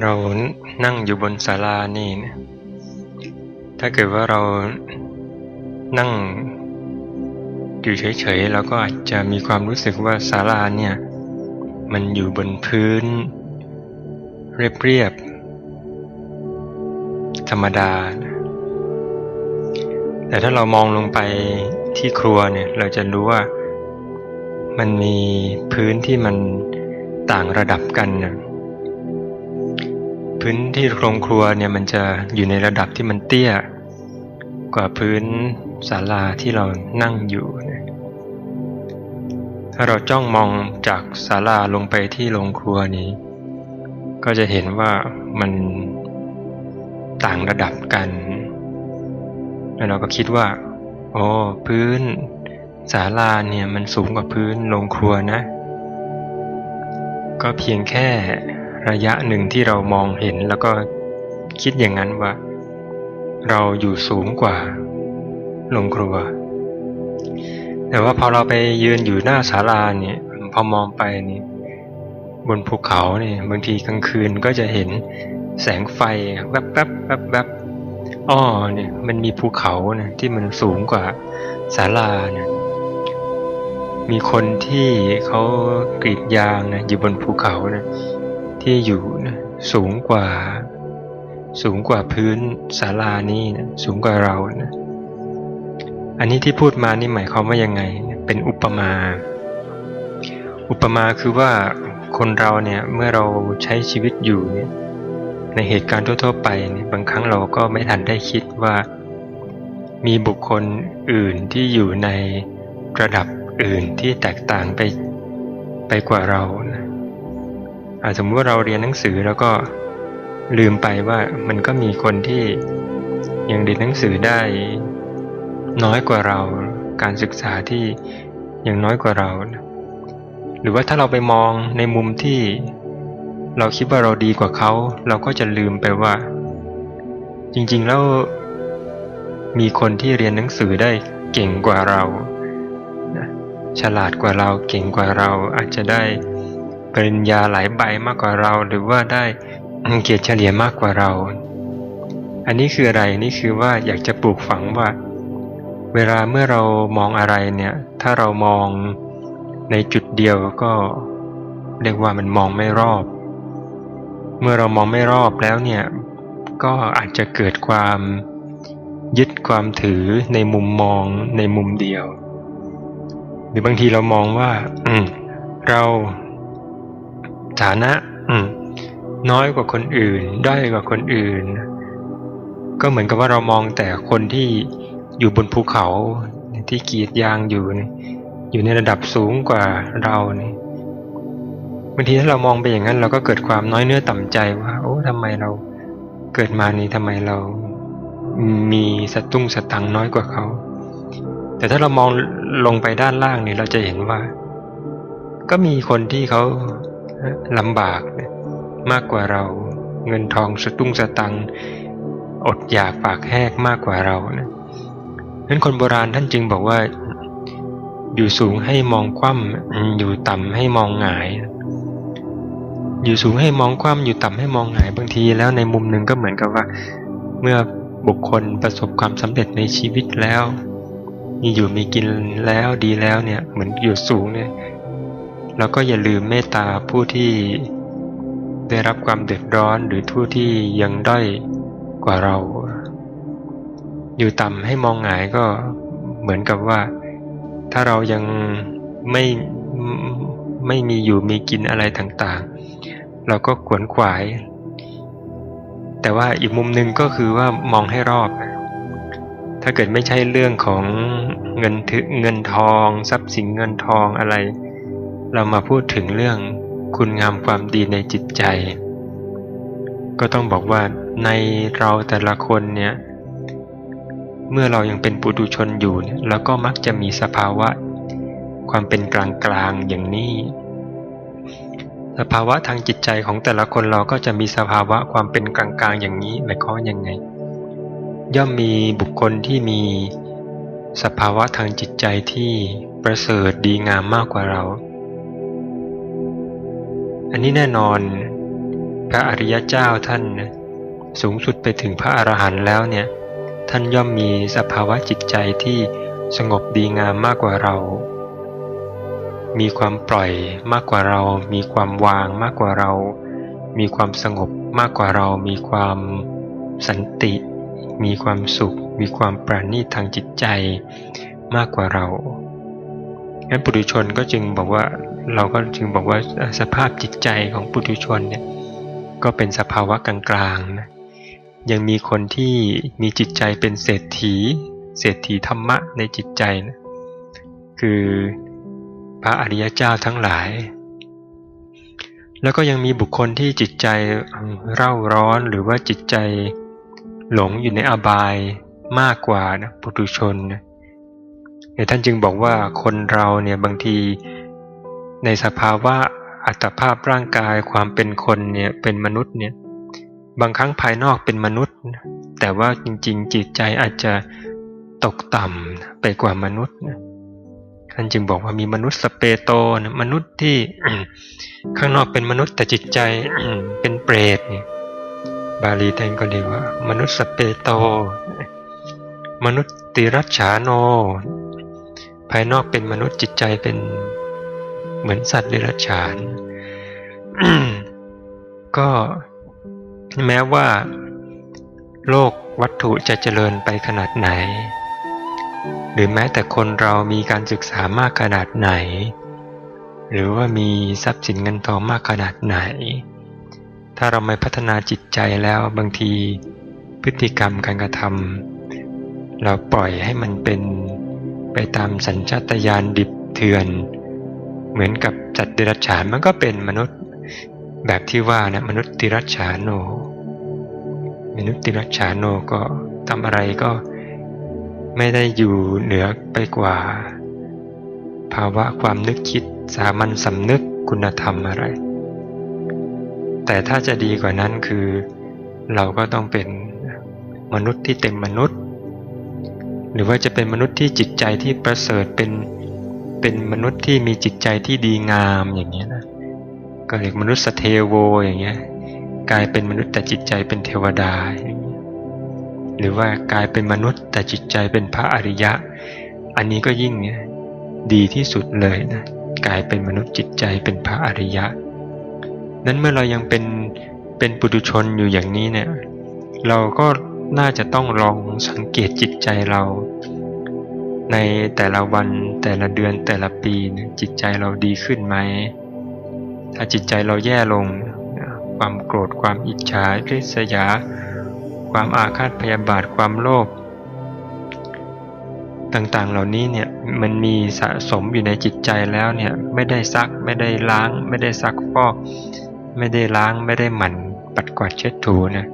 เรานั่งอยู่บนศาลานี่นะถ้าเกิดว่าเรานั่งอยู่เฉยๆเราก็อาจจะมีความรู้สึกว่าศาลาเนี่ยมันอยู่บนพื้น เรียบๆธรรมดาน แต่ถ้าเรามองลงไปที่ครัวเนี่ย เราจะรู้ว่ามันมีพื้นที่มันต่างระดับกันนะพื้นที่โครงครัวเนี่ยมันจะอยู่ในระดับที่มันเตี้ย กว่าพื้นศาลาที่เรานั่งอยู่นะถ้าเราจ้องมองจากศาลาลงไปที่โรงครัวนี้ ก็จะเห็นว่ามันต่างระดับกัน แล้วเราก็คิดว่าโอ้พื้นศาลาเนี่ยมันสูงกว่าพื้นโรงครัวนะ ก็เพียงแค่ระยะหนึ่งที่เรามองเห็นแล้วก็คิดอย่างนั้นว่า เราอยู่สูงกว่าโรงครัว แต่ว่าพอเราไปยืนอยู่หน้าศาลาเนี่ยพอมองไปนี่บนภูเขาเนี่ยบางทีกลางคืนก็จะเห็นแสงไฟแวบๆแวบแวบแวบ อ้อเนี่ยมันมีภูเขานะที่มันสูงกว่าศาลาเนี่ยมีคนที่เขากรีดยางนะอยู่บนภูเขานะที่อยู่นะสูงกว่า สูงกว่าพื้นศาลานี่นะสูงกว่าเรานะอันนี้ที่พูดมานี่หมายความว่ายังไง เป็นอุปมา อุปมาคือว่าคนเราเนี่ยเมื่อเราใช้ชีวิตอยู่เนี่ย ในเหตุการณ์ทั่วๆไปบางครั้งเราก็ไม่ทันได้คิดว่า มีบุคคลอื่นที่อยู่ในระดับอื่นที่แตกต่างไปไปกว่าเรานะอาจสมมติว่าเราเรียนหนังสือแล้วก็ลืมไปว่ามันก็มีคนที่ยังเรียนหนังสือได้ น้อยกว่าเรา การศึกษาที่ยังน้อยกว่าเรานะหรือว่าถ้าเราไปมองในมุมที่ เราคิดว่าเราดีกว่าเขา เราก็จะลืมไปว่า จริงๆแล้วมีคนที่เรียนหนังสือได้เก่งกว่าเราฉลาดกว่าเราเก่งกว่าเราอาจจะได้ปริญญาหลายใบมากกว่าเรา หรือว่าได้เกียรติเฉลี่ยมากกว่าเรา อันนี้คืออะไรนี่คือว่าอยากจะปลูกฝังว่า เวลาเมื่อเรามองอะไรเนี่ย ถ้าเรามองในจุดเดียวก็เรียกว่ามันมองไม่รอบ เมื่อเรามองไม่รอบแล้วเนี่ย ก็อาจจะเกิดความยึดความถือในมุมมองในมุมเดียว หรือบางทีเรามองว่า อืม เราฐานะ อืม น้อยกว่าคนอื่น ด้อยกว่าคนอื่น ก็เหมือนกับว่าเรามองแต่คนที่อยู่บนภูเขาที่กีดยางอยู่ อยู่ในระดับสูงกว่าเรานี่ บางทีถ้าเรามองไปอย่างนั้น เราก็เกิดความน้อยเนื้อต่ำใจว่าโอ้ทำไมเราเกิดมานี่ทำไมเรามีสตุ้งสตังน้อยกว่าเขา แต่ถ้าเรามองลงไปด้านล่างนี่เราจะเห็นว่า ก็มีคนที่เขาลำบากมากกว่าเราเงินทองสตุ้งสตังอดอยากปากแหกมากกว่าเรานะนั้นคนโบราณท่านจึงบอกว่า อยู่สูงให้มองคว่ำอยู่ต่ำให้มองหงาย อยู่สูงให้มองคว่ำอยู่ต่ำให้มองหงายบางที แล้วในมุมหนึ่งก็เหมือนกับว่า เมื่อบุคคลประสบความสำเร็จในชีวิตแล้ว มีอยู่มีกินแล้วดีแล้วเนี่ยเหมือนอยู่สูงเนี่ยเราก็อย่าลืมเมตตาผู้ที่ได้รับความเดือดร้อนหรือผู้ที่ยังด้อยกว่าเรา อยู่ต่ำให้มองหงายก็เหมือนกับว่า ถ้าเรายังไม่ ไม่มีอยู่มีกินอะไรต่างๆ เราก็ขวนขวาย แต่ว่าอีกมุมหนึ่งก็คือว่ามองให้รอบ ถ้าเกิดไม่ใช่เรื่องของเงินถึเงินทอง ทรัพย์สินเงินทองอะไร เรามาพูดถึงเรื่องคุณงามความดีในจิตใจ ก็ต้องบอกว่าในเราแต่ละคนเนี่ยเมื่อเรายังเป็นปุถุชนอยู่เนี่ยเราก็มักจะมีสภาวะ ความเป็นกลางกลางอย่างนี้ สภาวะทางจิตใจของแต่ละคนเราก็จะมีสภาวะความเป็นกลางกลางอย่างนี้หมายความยังไง ย่อมมีบุคคลที่มีสภาวะทางจิตใจที่ประเสริฐดีงามมากกว่าเรา อันนี้แน่นอนพระอริยเจ้าท่านสูงสุดไปถึงพระอรหันต์แล้วเนี่ย ท่านย่อมมีสภาวะจิตใจที่สงบดีงามมากกว่าเรา มีความปล่อยมากกว่าเรา มีความวางมากกว่าเรา มีความสงบมากกว่าเรา มีความสันติ มีความสุข มีความปราณีตทางจิตใจมากกว่าเรางั้นปุถุชนก็จึงบอกว่าเราก็จึงบอกว่าสภาพจิตใจของปุถุชนเนี่ยก็เป็นสภาวะกลางๆนะยังมีคนที่มีจิตใจเป็นเศรษฐี เศรษฐีธรรมะในจิตใจนะคือ พระอริยเจ้าทั้งหลาย แล้วก็ยังมีบุคคลที่จิตใจเร่าร้อนหรือว่าจิตใจหลงอยู่ในอบายมากกว่านะปุถุชนเนะท่านจึงบอกว่าคนเราเนี่ยบางทีในสภาวะอัตภาพร่างกายความเป็นคนเนี่ยเป็นมนุษย์เนี่ยบางครั้งภายนอกเป็นมนุษย์ แต่ว่าจริงๆ จิตใจอาจจะตกต่ำไปกว่ามนุษย์ ท่านจึงบอกว่ามีมนุษย์สเปโตนะมนุษย์ที่ข้างนอกเป็นมนุษย์แต่จิตใจเป็นเปรตเนี่ยบาลีท่านก็เรียกว่า มนุษย์สเปโต มนุษย์ติรัชฉาโน ภายนอกเป็นมนุษย์จิตใจเป็นเหมือนสัตว์เดรัจฉาน ก็แม้ว่า โลกวัตถุจะเจริญไปขนาดไหน หรือแม้แต่คนเรามีการศึกษามากขนาดไหน หรือว่ามีทรัพย์สินเงินทองมากขนาดไหน ถ้าเราไม่พัฒนาจิตใจแล้วบางทีพฤติกรรมการกระทำเราปล่อยให้มันเป็นไปตามสัญชาตญาณดิบเถื่อน เหมือนกับจัดเดรัจฉานมันก็เป็นมนุษย์แบบที่ว่านะมนุษย์ติรัจฉานโน มนุษย์ติรัจฉานโนก็ทำอะไรก็ ไม่ได้อยู่เหนือไปกว่า ภาวะความนึกคิดสามัญสำนึกคุณธรรมอะไร แต่ถ้าจะดีกว่านั้นคือ เราก็ต้องเป็นมนุษย์ที่เต็มมนุษย์ หรือว่าจะเป็นมนุษย์ที่จิตใจที่ประเสริฐเป็นเป็นมนุษย์ที่มีจิตใจที่ดีงามอย่างเงี้ยนะก็เรียกมนุษย์สเทโวอย่างเงี้ยกลายเป็นมนุษย์แต่จิตใจเป็นเทวดาอย่างเงี้ย หรือว่ากลายเป็นมนุษย์ แต่จิตใจเป็นพระอริยะ อันนี้ก็ยิ่งดีที่สุดเลยนะกลายเป็นมนุษย์จิตใจเป็นพระอริยะ นั้นเมื่อเรายังเป็นเป็นปุถุชนอยู่อย่างนี้เนี่ยเราก็น่าจะต้องลองสังเกตจิตใจเรา ในแต่ละวันแต่ละเดือนแต่ละปีจิตใจเราดีขึ้นไหม ถ้าจิตใจเราแย่ลง ความโกรธความอิจฉาริษยา ความอาฆาตพยาบาทความโลภต่างๆเหล่านี้เนี่ยมันมีสะสมอยู่ในจิตใจแล้วเนี่ยไม่ได้ซักไม่ได้ล้าง ไม่ได้ซักฟอก ไม่ได้ล้างไม่ได้หมั่นปัดกวาดเช็ดถูนะ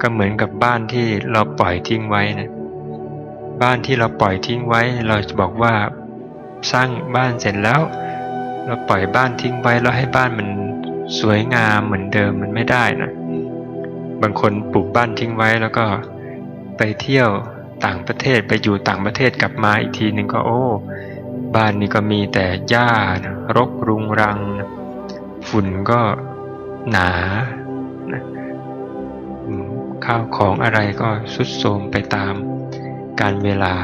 ก็เหมือนกับบ้านที่เราปล่อยทิ้งไว้นะบ้านที่เราปล่อยทิ้งไว้ เราจะบอกว่าสร้างบ้านเสร็จแล้ว เราปล่อยบ้านทิ้งไว้แล้วให้บ้านมันสวยงามเหมือนเดิมมันไม่ได้นะ บางคนปลูกบ้านทิ้งไว้แล้วก็ไปเที่ยวต่างประเทศไปอยู่ต่างประเทศกลับมาอีกทีหนึ่งก็โอ้ บ้านนี้ก็มีแต่หญ้ารกรุงรัง ฝุ่นก็หนาข้าวของอะไรก็สุดโทมไปตามการเวลา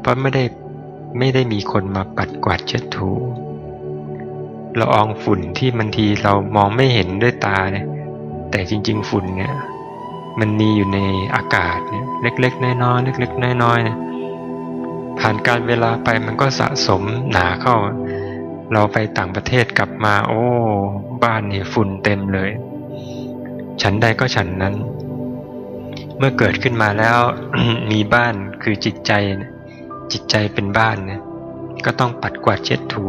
เพราะไม่ได้ไม่ได้มีคนมาปัดกวาดเช็ดถูละอองฝุ่นที่บางทีเรามองไม่เห็นด้วยตาเนี่ย แต่จริง ๆ ฝุ่นเนี่ยมันมีอยู่ในอากาศเนี่ยเล็กๆน้อยๆเล็กๆน้อยๆเนี่ยผ่านการเวลาไปมันก็สะสมหนาเข้า เราไปต่างประเทศกลับมาโอ้ บ้านนี่ฝุ่นเต็มเลย ฉันใดก็ฉันนั้น เมื่อเกิดขึ้นมาแล้วมีบ้านคือจิตใจ จิตใจเป็นบ้านเนี่ยก็ต้องปัดกวาดเช็ดถู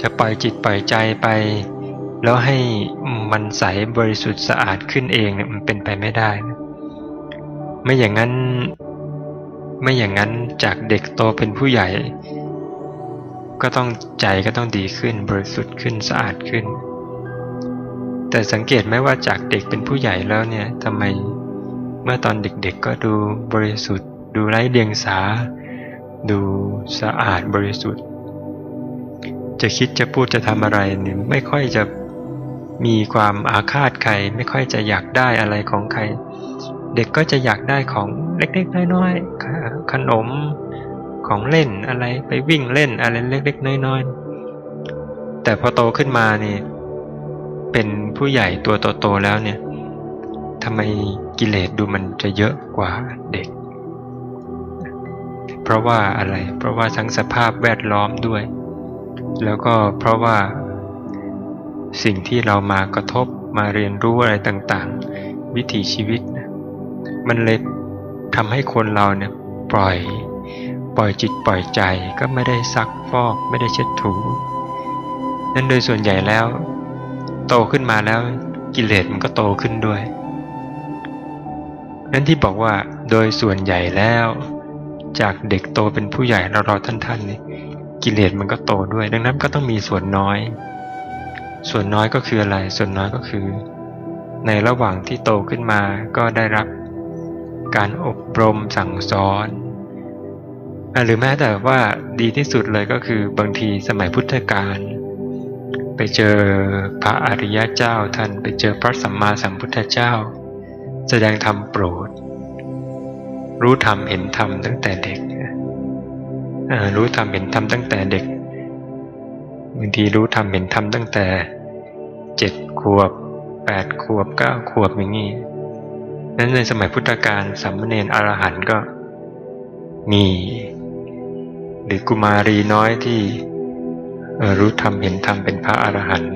จะปล่อยจิตปล่อยใจไป แล้วให้มันใสบริสุทธิ์สะอาดขึ้นเองเนี่ยมันเป็นไปไม่ได้นะไม่อย่างนั้น ไม่อย่างนั้นจากเด็กโตเป็นผู้ใหญ่ ก็ต้องใจก็ต้องดีขึ้น บริสุทธิ์ขึ้นสะอาดขึ้น แต่สังเกตไหมว่าจากเด็กเป็นผู้ใหญ่แล้วเนี่ยทำไมเมื่อตอนเด็กๆก็ดูบริสุทธิ์ ดูไร้เดียงสา ดูสะอาดบริสุทธิ์ จะคิดจะพูดจะทำอะไรเนี่ยไม่ค่อยจะ มีความอาฆาตใครไม่ค่อยจะอยากได้อะไรของใคร เด็กก็จะอยากได้ของเล็กๆน้อยๆขนมของเล่นอะไรไปวิ่งเล่นอะไรเล็กๆน้อยๆแต่พอโตขึ้นมานี่เป็นผู้ใหญ่ตัวโตๆแล้วเนี่ยทำไมกิเลสดูมันจะเยอะกว่าเด็ก เพราะว่าอะไร เพราะว่าทั้งสภาพแวดล้อมด้วย แล้วก็เพราะว่า สิ่งที่เรามากระทบมาเรียนรู้อะไรต่างๆ วิถีชีวิตนะมันเลยทำให้คนเราเนี่ยปล่อย ปล่อยจิตปล่อยใจก็ไม่ได้ซักฟอกไม่ได้เช็ดถูนั้นโดยส่วนใหญ่แล้ว โตขึ้นมาแล้วกิเลสมันก็โตขึ้นด้วย นั้นที่บอกว่าโดยส่วนใหญ่แล้ว จากเด็กโตเป็นผู้ใหญ่เราเราท่านท่านนี่กิเลสมันก็โตด้วย ดังนั้นก็ต้องมีส่วนน้อย ส่วนน้อยก็คืออะไร ส่วนน้อยก็คือ ในระหว่างที่โตขึ้นมาก็ได้รับการอบรมสั่งสอนหรือแม้แต่ว่าดีที่สุดเลยก็คือบางทีสมัยพุทธกาลไปเจอพระอริยะเจ้าท่านไปเจอพระสัมมาสัมพุทธเจ้า แสดงธรรมโปรด รู้ธรรมเห็นธรรมตั้งแต่เด็กรู้ธรรมเห็นธรรมตั้งแต่เด็ก บางทีรู้ธรรมเห็นธรรมตั้งแต่เจ็ดขวบแปดขวบเก้าขวบอย่างนี้นั้นในสมัยพุทธกาลสัมมเนรอรหันก็มี หรือกุมารีน้อยที่รู้ธรรมเห็นธรรมเป็นพระอรหันต์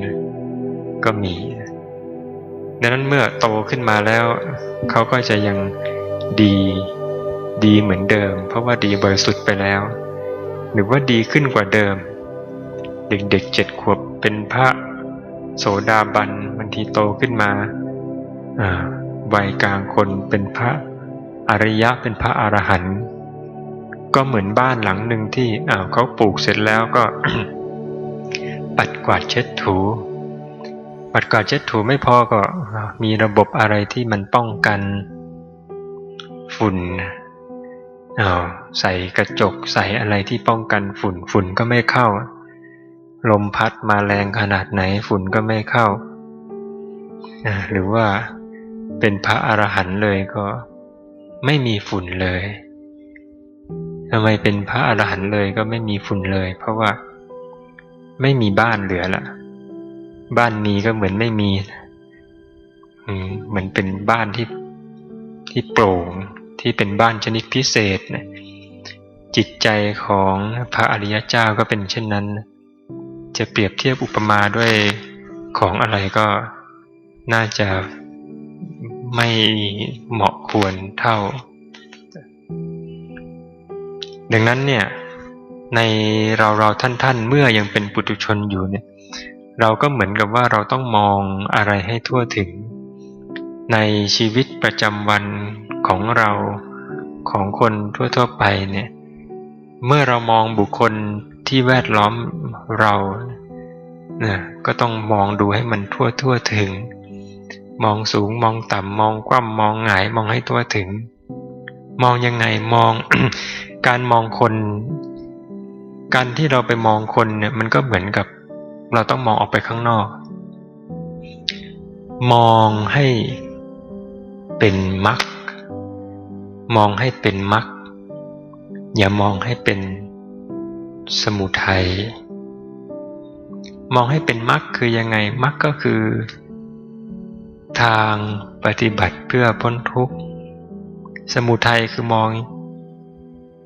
ก็มีดังนั้นเมื่อโตขึ้นมาแล้วเขาก็จะยังดีดีเหมือนเดิม เพราะว่าดีบริสุทธิ์ไปแล้ว หรือว่าดีขึ้นกว่าเดิม เด็กๆเจ็ดขวบเป็นพระโสดาบันบางทีโตขึ้นมาวัยกลางคนเป็นพระอริยะเป็นพระอรหันต์ก็เหมือนบ้านหลังหนึ่งที่อ้าวเขาปลูกเสร็จแล้วก็ ปัดกวาดเช็ดถู ปัดกวาดเช็ดถูไม่พอก็มีระบบอะไรที่มันป้องกัน ฝุ่นอ้าวใส่กระจกใส่อะไรที่ป้องกันฝุ่นฝุ่นก็ไม่เข้า ลมพัดมาแรงขนาดไหนฝุ่นก็ไม่เข้า หรือว่าเป็นพระอรหันต์เลยก็ไม่มีฝุ่นเลยทำไมเป็นพระอรหันต์เลยก็ไม่มีฝุ่นเลย เพราะว่าไม่มีบ้านเหลือละบ้านมีก็เหมือนไม่มีเหมือนเป็นบ้านที่ที่โปร่งที่เป็นบ้านชนิดพิเศษนะจิตใจของพระอริยเจ้าก็เป็นเช่นนั้น จะเปรียบเทียบอุปมาด้วยของอะไรก็น่าจะไม่เหมาะควรเท่า ดังนั้นเนี่ยในเราเราท่านท่านเมื่อยังเป็นปุถุชนอยู่เนี่ย เราก็เหมือนกับว่าเราต้องมองอะไรให้ทั่วถึง ในชีวิตประจำวันของเราของคนทั่วๆไปเนี่ย เมื่อเรามองบุคคล ที่แวดล้อมเราเนี่ยก็ต้องมองดูให้มันทั่วทั่วถึง มองสูงมองต่ำมองคว่ำมองหงายมองให้ทั่วถึง มองยังไงมอง การมองคน การที่เราไปมองคนเนี่ยมันก็เหมือนกับ เราต้องมองออกไปข้างนอก มองให้เป็นมรรคมองให้เป็นมรรคอย่ามองให้เป็น สมุทัยมองให้เป็นมรรคคือยังไงมรรคก็คือ ทางปฏิบัติเพื่อพ้นทุกข์ สมุทัยคือมอง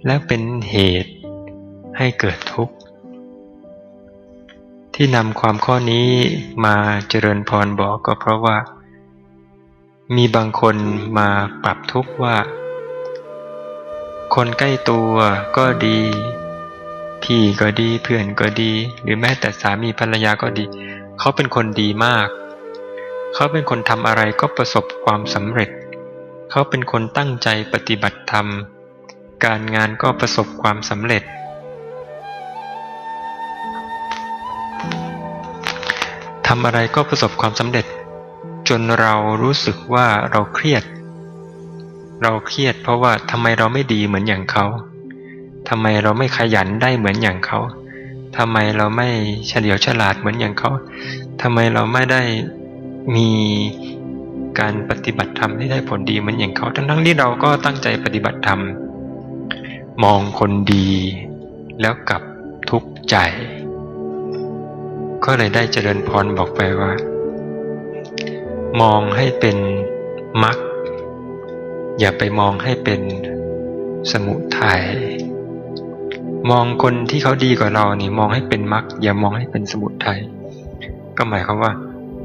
และเป็นเหตุให้เกิดทุกข์ ที่นำความข้อนี้มาเจริญพรบอกก็เพราะว่า มีบางคนมาปรับทุกข์ว่า คนใกล้ตัวก็ดี พี่ก็ดีเพื่อนก็ดี หรือแม้แต่สามีภรรยาก็ดี เขาเป็นคนดีมาก เขาเป็นคนทำอะไรก็ประสบความสำเร็จ เขาเป็นคนตั้งใจปฏิบัติธรรม การงานก็ประสบความสำเร็จ ทำอะไรก็ประสบความสำเร็จ จนเรารู้สึกว่าเราเครียด เราเครียดเพราะว่าทำไมเราไม่ดีเหมือนอย่างเขา ทำไมเราไม่ขยันได้เหมือนอย่างเขาทำไมเราไม่เฉลียวฉลาดเหมือนอย่างเขาทำไมเราไม่ได้มีการปฏิบัติธรรมที่ได้ผลดีเหมือนอย่างเขา ทั้งๆที่เราก็ตั้งใจปฏิบัติธรรม มองคนดีแล้วกลับทุกข์ใจ ก็เลยได้เจริญพรบอกไปว่า มองให้เป็นมรรคอย่าไปมองให้เป็นสมุทัย มองคนที่เขาดีกว่าเรานี่มองให้เป็นมรรคอย่ามองให้เป็นสมุทัยก็หมายความว่า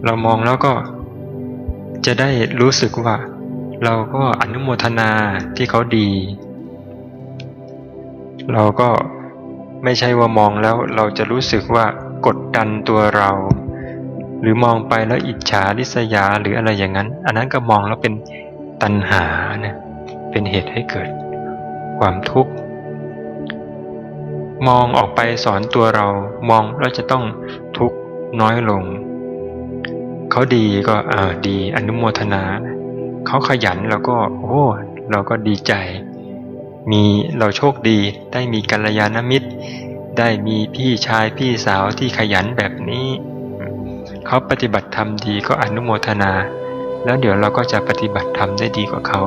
เรามองแล้วก็ จะได้รู้สึกว่า เราก็อนุโมทนาที่เขาดี เราก็ไม่ใช่ว่ามองแล้วเราจะรู้สึกว่ากดดันตัวเรา หรือมองไปแล้วอิจฉาริษยาหรืออะไรอย่างนั้น อันนั้นก็มองแล้วเป็นตัณหานะเป็นเหตุให้เกิดความทุกข์ มองออกไปสอนตัวเรามองแล้วจะต้องทุกข์น้อยลง เขาดีก็อ่าดีอนุโมทนา เขาขยันเราก็โอ้เราก็ดีใจ มีเราโชคดีได้มีกัลยาณมิตร ได้มีพี่ชายพี่สาวที่ขยันแบบนี้ เขาปฏิบัติธรรมดีก็อนุโมทนา แล้วเดี๋ยวเราก็จะปฏิบัติธรรมได้ดีกว่าเขา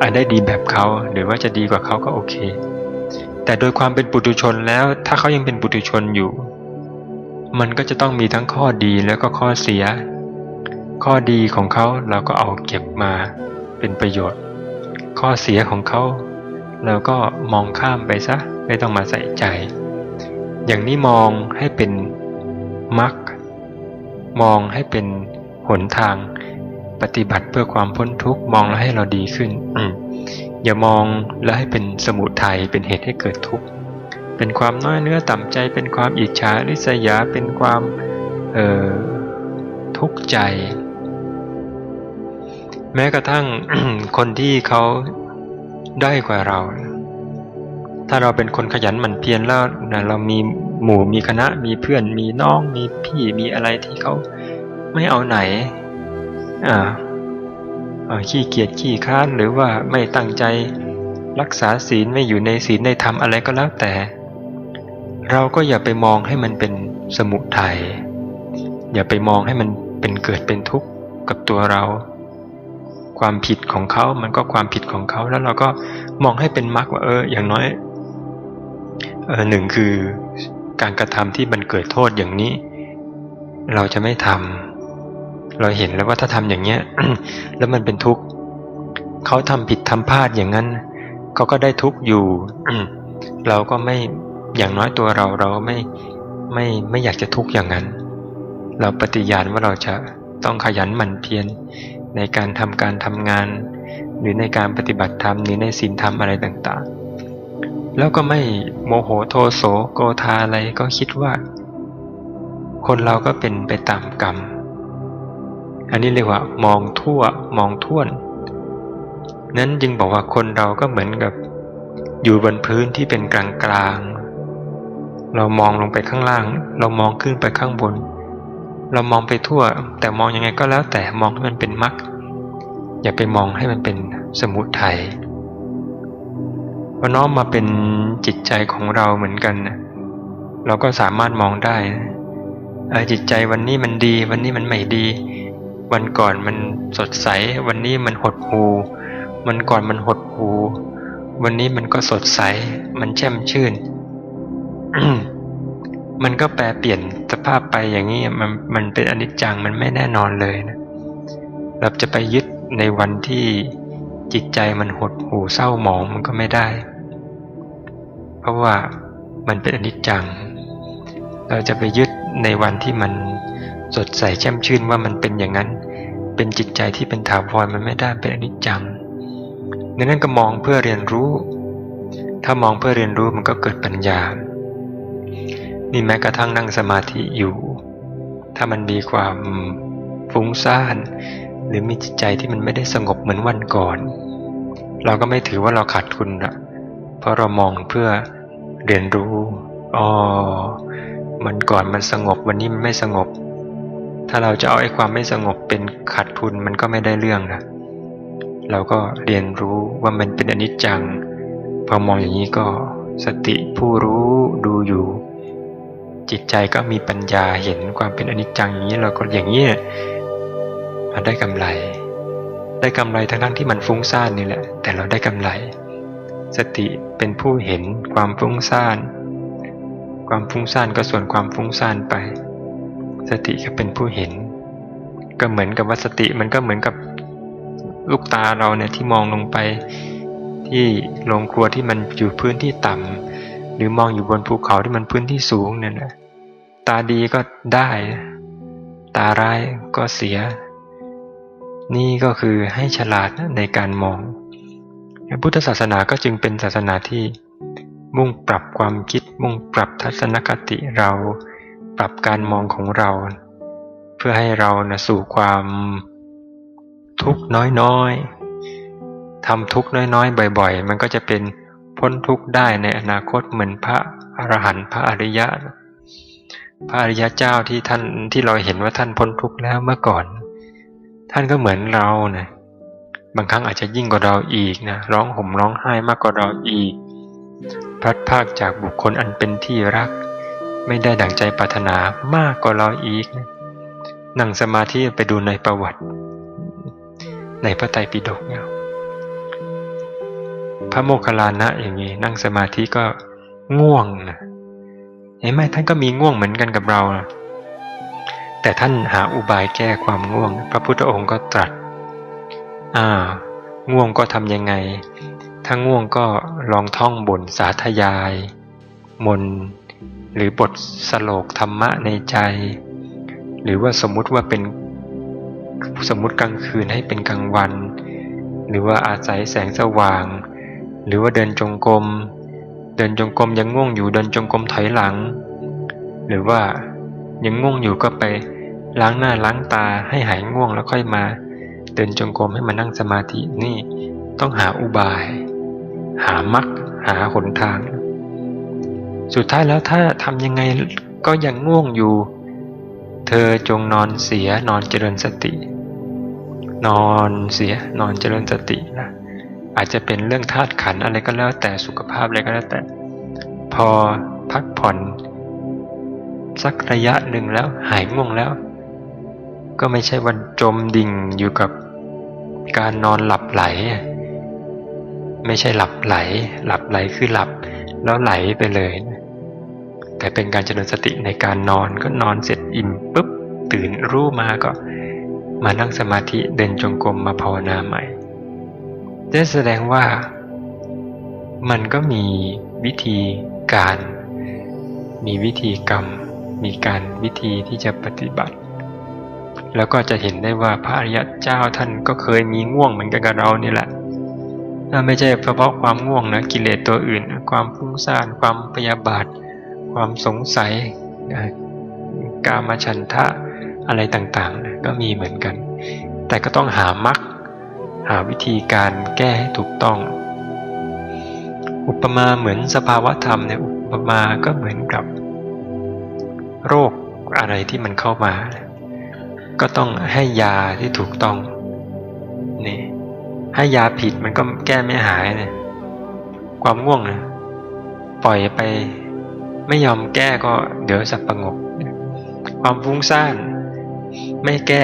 อาจได้ดีแบบเขาหรือว่าจะดีกว่าเขาก็โอเค แต่โดยความเป็นปุถุชนแล้วถ้าเขายังเป็นปุถุชนอยู่ มันก็จะต้องมีทั้งข้อดีแล้วก็ข้อเสีย ข้อดีของเขาเราก็เอาเก็บมาเป็นประโยชน์ ข้อเสียของเขาเราก็มองข้ามไปซะไม่ต้องมาใส่ใจ อย่างนี้มองให้เป็นมรรคมองให้เป็นหนทาง ปฏิบัติเพื่อความพ้นทุกข์มองแล้วให้เราดีขึ้น อย่ามองแล้วให้เป็นสมุทัยเป็นเหตุให้เกิดทุกข์ เป็นความน้อยเนื้อต่ำใจ เป็นความอิจฉาริษยา เป็นความทุกข์ใจ แม้กระทั่งคนที่เขาได้กว่าเรา ถ้าเราเป็นคนขยันหมั่นเพียรแล้วนะเรามีหมู่มีคณะมีเพื่อนมีน้องมีพี่มีอะไรที่เขาไม่เอาไหนอ่า ขี้เกียจขี้ค้านหรือว่าไม่ตั้งใจ รักษาศีลไม่อยู่ในศีลในธรรมอะไรก็แล้วแต่ เราก็อย่าไปมองให้มันเป็นสมุทัยอย่าไปมองให้มันเป็นเกิดเป็นทุกข์กับตัวเรา ความผิดของเขามันก็ความผิดของเขาแล้วเราก็มองให้เป็นมรรคว่าเอออย่างน้อยเออหนึ่งคือการกระทำที่มันเกิดโทษอย่างนี้ เราจะไม่ทำ เราเห็นแล้วว่าถ้าทำอย่างเนี้ยแล้วมันเป็นทุกข์เขาทำผิดทำพลาดอย่างนั้นเขาก็ได้ทุกข์อยู่เราก็ไม่อย่างน้อยตัวเราเราไม่ไม่ไม่อยากจะทุกข์อย่างนั้น เราปฏิญาณว่าเราจะต้องขยันหมั่นเพียรในการทำการทำงาน หรือในการปฏิบัติธรรมหรือในศีลธรรมอะไรต่างๆ แล้วก็ไม่โมโหโทโสโกธาอะไรก็คิดว่า คนเราก็เป็นไปตามกรรม อันนี้เรียกว่ามองทั่วมองท่วน นั้นจึงบอกว่าคนเราก็เหมือนกับ อยู่บนพื้นที่เป็นกลางกลางเรามองลงไปข้างล่าง เรามองขึ้นไปข้างบน เรามองไปทั่ว แต่มองยังไงก็แล้วแต่มองให้มันเป็นมรรคอย่าไปมองให้มันเป็นสมุทัยพอน้อมมาเป็นจิตใจของเราเหมือนกันเราก็สามารถมองได้จิตใจวันนี้มันดี วันนี้มันไม่ดี วันก่อนมันสดใส วันนี้มันหดหูวันก่อนมันหดหูวันนี้มันก็สดใส มันแช่มชื่น มันก็แปลเปลี่ยนสภาพไปอย่างนี้มันมันเป็นอนิจจังมันไม่แน่นอนเลยนะเราจะไปยึดในวันที่จิตใจมันหดหูเศร้าหมองมันก็ไม่ได้ เพราะว่ามันเป็นอนิจจัง เราจะไปยึดในวันที่มัน สดใสแช่มชื่นว่ามันเป็นอย่างนั้น เป็นจิตใจที่เป็นถาวรมันไม่ได้เป็นอนิจจังดังนั้นก็มองเพื่อเรียนรู้ ถ้ามองเพื่อเรียนรู้มันก็เกิดปัญญา นี่แม้กระทั่งนั่งสมาธิอยู่ ถ้ามันมีความฟุ้งซ่าน หรือมีจิตใจที่มันไม่ได้สงบเหมือนวันก่อน เราก็ไม่ถือว่าเราขาดทุนละเพราะเรามองเพื่อเรียนรู้อ๋อมันก่อนมันสงบวันนี้มันไม่สงบ ถ้าเราจะเอาไอ้ความไม่สงบเป็นขาดทุนมันก็ไม่ได้เรื่องนะเราก็เรียนรู้ว่ามันเป็นอนิจจัง พอมองอย่างนี้ก็สติผู้รู้ดูอยู่ จิตใจก็มีปัญญาเห็นความเป็นอนิจจังอย่างนี้เราก็อย่างนี้เราได้กำไร ได้กำไรทั้งทั้งที่มันฟุ้งซ่านนี่แหละ แต่เราได้กำไร สติเป็นผู้เห็นความฟุ้งซ่าน ความฟุ้งซ่านก็ส่วนความฟุ้งซ่านไป สติก็เป็นผู้เห็น ก็เหมือนกับว่าสติมันก็เหมือนกับลูกตาเราเนี่ยที่มองลงไปที่โรงครัวที่มันอยู่พื้นที่ต่ำหรือมองอยู่บนภูเขาที่มันพื้นที่สูงเนี่ยนะตาดีก็ได้ ตาร้ายก็เสีย นี่ก็คือให้ฉลาดในการมองพุทธศาสนาก็จึงเป็นศาสนาที่มุ่งปรับความคิดมุ่งปรับทัศนคติเรา ปรับการมองของเรา เพื่อให้เรานะสู่ความทุกข์น้อยๆทำทุกข์น้อยๆ บ่อย ๆ มันก็จะเป็นพ้นทุกข์ได้ในอนาคตเหมือนพระอรหันต์พระอริยะ พระอริยะเจ้าที่ท่านที่เราเห็นว่าท่านพ้นทุกข์แล้วเมื่อก่อน ท่านก็เหมือนเรานะบางครั้งอาจจะยิ่งกว่าเราอีกนะร้องห่มร้องไห้มากกว่าเราอีกพลัดพากจากบุคคลอันเป็นที่รัก ไม่ได้ดั่งใจปรารถนามากกว่าเราอีก นั่งสมาธิไปดูในประวัติ ในพระไตรปิฎกเนี่ยพระโมคคัลลานะอย่างนี้นั่งสมาธิก็ง่วงนะเห็นไหมท่านก็มีง่วงเหมือนกันกับเรานะแต่ท่านหาอุบายแก้ความง่วง พระพุทธองค์ก็ตรัสอ่าง่วงก็ทำยังไง ถ้าง่วงก็ลองท่องบนสาธยาย มน หรือบทสโลกธรรมะในใจ หรือว่าสมมุติว่าเป็นสมมุติกลางคืนให้เป็นกลางวัน หรือว่าอาศัยแสงสว่าง หรือว่าเดินจงกรมเดินจงกรมยังง่วงอยู่เดินจงกรมถอยหลัง หรือว่ายังง่วงอยู่ก็ไปล้างหน้าล้างตาให้หายง่วงแล้วค่อยมา เดินจงกรมให้มานั่งสมาธินี่ต้องหาอุบาย หามักหาหนทาง สุดท้ายแล้วถ้าทำยังไงก็ยังง่วงอยู่ เธอจงนอนเสียนอนเจริญสติ นอนเสียนอนเจริญสตินะอาจจะเป็นเรื่องธาตุขันอะไรก็แล้วแต่สุขภาพอะไรก็แล้วแต่ พอพักผ่อน สักระยะหนึ่งแล้วหายง่วงแล้ว ก็ไม่ใช่วันจมดิ่งอยู่กับการนอนหลับไหล ไม่ใช่หลับไหล หลับไหลคือหลับ แล้วไหลไปเลยนะ แต่เป็นการเจริญสติในการนอนก็นอนเสร็จอิ่มปุ๊บตื่นรู้มาก็มานั่งสมาธิเดินจงกรมมาภาวนาใหม่จะแสดงว่ามันก็มีวิธีการ มีวิธีกรรม มีการวิธีที่จะปฏิบัติ แล้วก็จะเห็นได้ว่าพระอริยเจ้าท่านก็เคยมีง่วงเหมือนกันกับเรานี่แหละไม่ใช่เฉพาะความง่วงนะกิเลสตัวอื่น ความฟุ้งซ่านความพยาบาท ความสงสัยกามฉันทะอะไรต่างๆ ก็มีเหมือนกัน แต่ก็ต้องหามักหาวิธีการแก้ให้ถูกต้อง อุปมาเหมือนสภาวะธรรมเนี่ยอุปมาก็เหมือนกับ โรคอะไรที่มันเข้ามา ก็ต้องให้ยาที่ถูกต้องนี่ให้ยาผิดมันก็แก้ไม่หายเนี่ยความง่วงนะปล่อยไป ไม่ยอมแก้ก็เดี๋ยวสับประงก ความฟุ้งซ่านไม่แก้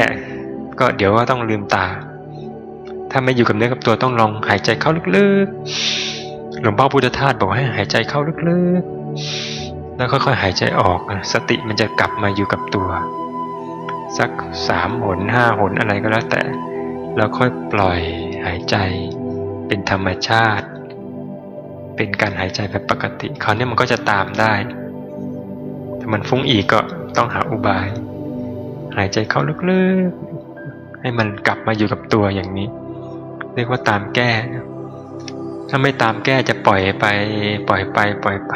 ก็เดี๋ยวว่าต้องลืมตา ถ้าไม่อยู่กับเนื้อกับตัวต้องลองหายใจเข้าลึกๆ หลวงพ่อพุทธทาสบอกให้หายใจเข้าลึกๆ แล้วค่อยๆหายใจออก สติมันจะกลับมาอยู่กับตัว สักสามหนห้าหนอะไรก็แล้วแต่แล้วค่อยปล่อยหายใจเป็นธรรมชาติ เป็นการหายใจแบบปกติคราวนี้มันก็จะตามได้ ถ้ามันฟุ้งอีกก็ต้องหาอุบาย หายใจเข้าลึกๆ ให้มันกลับมาอยู่กับตัวอย่างนี้ เรียกว่าตามแก้ ถ้าไม่ตามแก้จะปล่อยไป ปล่อยไป ปล่อยไป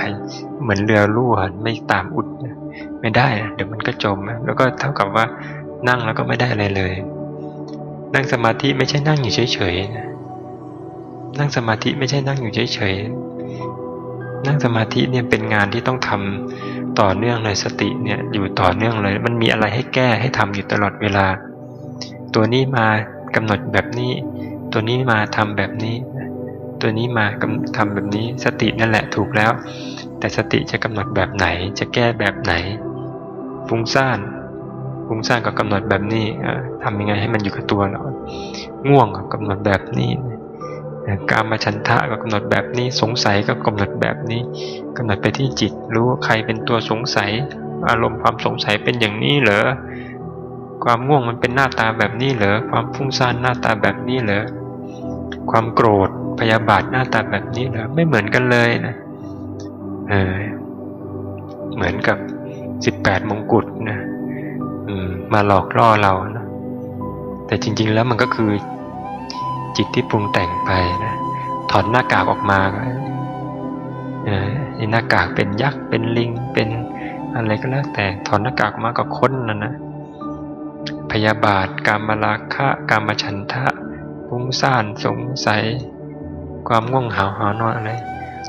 เหมือนเรือลู่ไม่ตามอุด ไม่ได้เดี๋ยวมันก็จม แล้วก็เท่ากับว่านั่งแล้วก็ไม่ได้อะไรเลย นั่งสมาธิไม่ใช่นั่งอยู่เฉยๆนะนั่งสมาธิไม่ใช่นั่งอยู่เฉยๆ นั่งสมาธิเนี่ยเป็นงานที่ต้องทำต่อเนื่องเลยสติเนี่ยอยู่ต่อเนื่องเลย มันมีอะไรให้แก้ให้ทำอยู่ตลอดเวลา ตัวนี้มากำหนดแบบนี้ ตัวนี้มาทำแบบนี้ ตัวนี้มากำทำแบบนี้สตินั่นแหละถูกแล้ว แต่สติจะกำหนดแบบไหน จะแก้แบบไหนฟุ้งซ่านฟุ้งซ่านก็กำหนดแบบนี้เอ่อทำยังไงให้มันอยู่กับตัวเราง่วงก็กำหนดแบบนี้ การมาฉันทะก็กำหนดแบบนี้สงสัยก็กำหนดแบบนี้กำหนดไปที่จิต รู้ว่าใครเป็นตัวสงสัย อารมณ์ความสงสัยเป็นอย่างนี้เหรอความง่วงมันเป็นหน้าตาแบบนี้เหรอความฟุ้งซ่านหน้าตาแบบนี้เหรอความโกรธพยาบาทหน้าตาแบบนี้เหรอไม่เหมือนกันเลยนะเออเหมือนกับสิบแปดมงกุฎนะมมาหลอกล่อเรานะแต่จริง ๆ แล้วมันก็คือ จิตที่ปรุงแต่งไปนะถอดหน้ากากออกมาก็เออไอ้หน้ากากเป็นยักษ์เป็นลิงเป็นอะไรก็แล้วแต่ถอดหน้ากากมาก็ค้นนะนะพยาบาทการมาราคะการมาฉันทะฟุ้งซ่านสงสัย ความง่วงเหาหานอนอะไร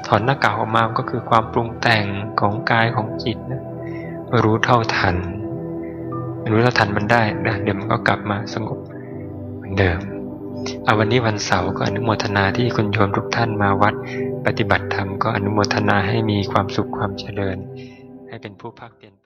ถอนหน้ากากออกมาก็คือความปรุงแต่งของกายของจิตนะรู้เท่าทัน รู้เท่าทันมันได้นะเดี๋ยวมันก็กลับมาสงบเหมือนเดิม เอาวันนี้วันเสาร์ก็อนุโมทนาที่คุณโยมทุกท่านมาวัดปฏิบัติธรรมก็อนุโมทนาให้มีความสุขความเจริญ ให้เป็นผู้ภาคเปลี่ยน